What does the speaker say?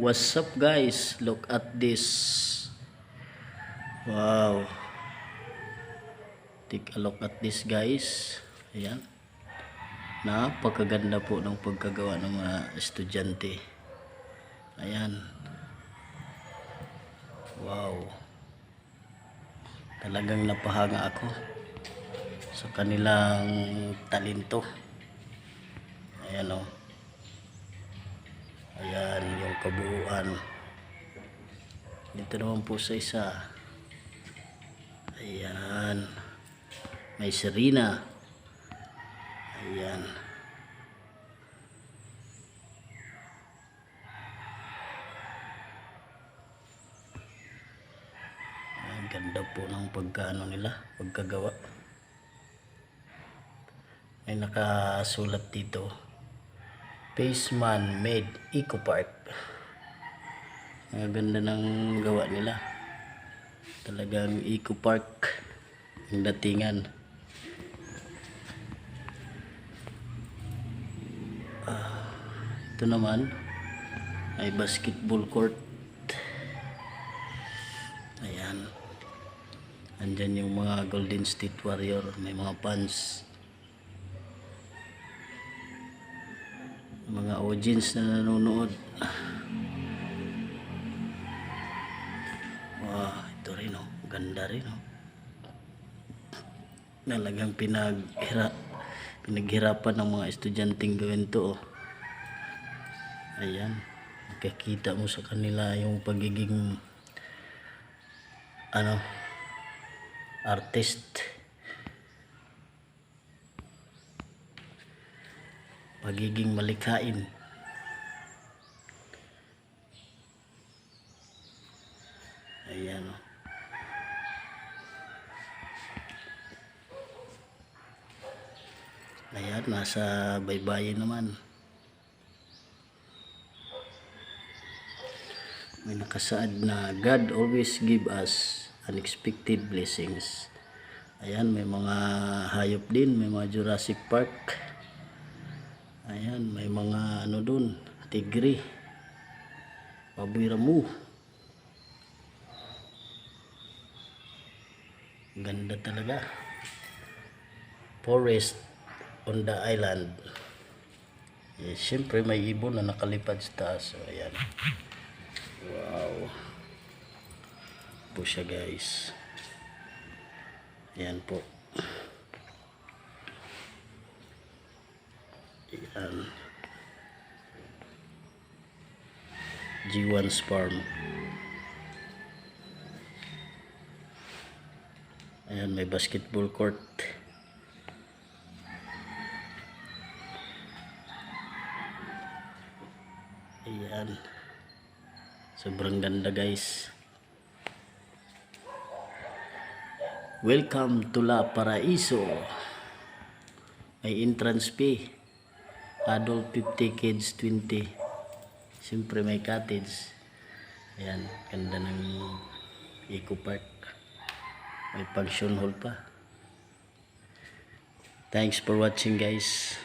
what's up guys? Look at this. Wow. Take a look at this guys. Ayan. Napakaganda po ng pagkagawa ng mga estudyante. Ayan. Wow. Talagang napahanga ako sa kanilang talento. Ayan o. Ayan yung kabuuan. Dito naman po sa isa. Ayan. May Serena. Ayan. Ang ganda po ng pagkaano nila, pagkagawa. May nakasulat dito. Paceman Made Eco Park. Ang ganda ng gawa nila. Talagang Eco Park ang datingan. Ah, ito naman ay basketball court. Ayan. Andyan yung mga Golden State Warrior. May mga fans. Mga audience na nanonood. Wow, ito rin oh. Ganda rin oh. Talagang pinaghira, pinaghirapan ng mga estudyanteng gawin to oh. Ayan. Nakikita mo sa kanila yung pagiging ano artist pagiging malikhain. Ayan. O ayan nasa baybayin naman. May nakasaad na God always give us unexpected blessings. Ayan may mga hayop din may mga Jurassic Park ayan may mga ano dun tigre baboy ramu ganda talaga forest on the island eh, syempre may ibon na nakalipad sa taas so, ayan Wow. Po siya guys. Ayan po. Ayan. G1 Farm. Ayan, may basketball court. Ayan. Sobrang ganda guys. Welcome to La Paraiso. May entrance fee. Adult 50, kids 20. Siyempre may cottage. Ayan, ganda ng Eco Park. May function hall pa. Thanks for watching guys.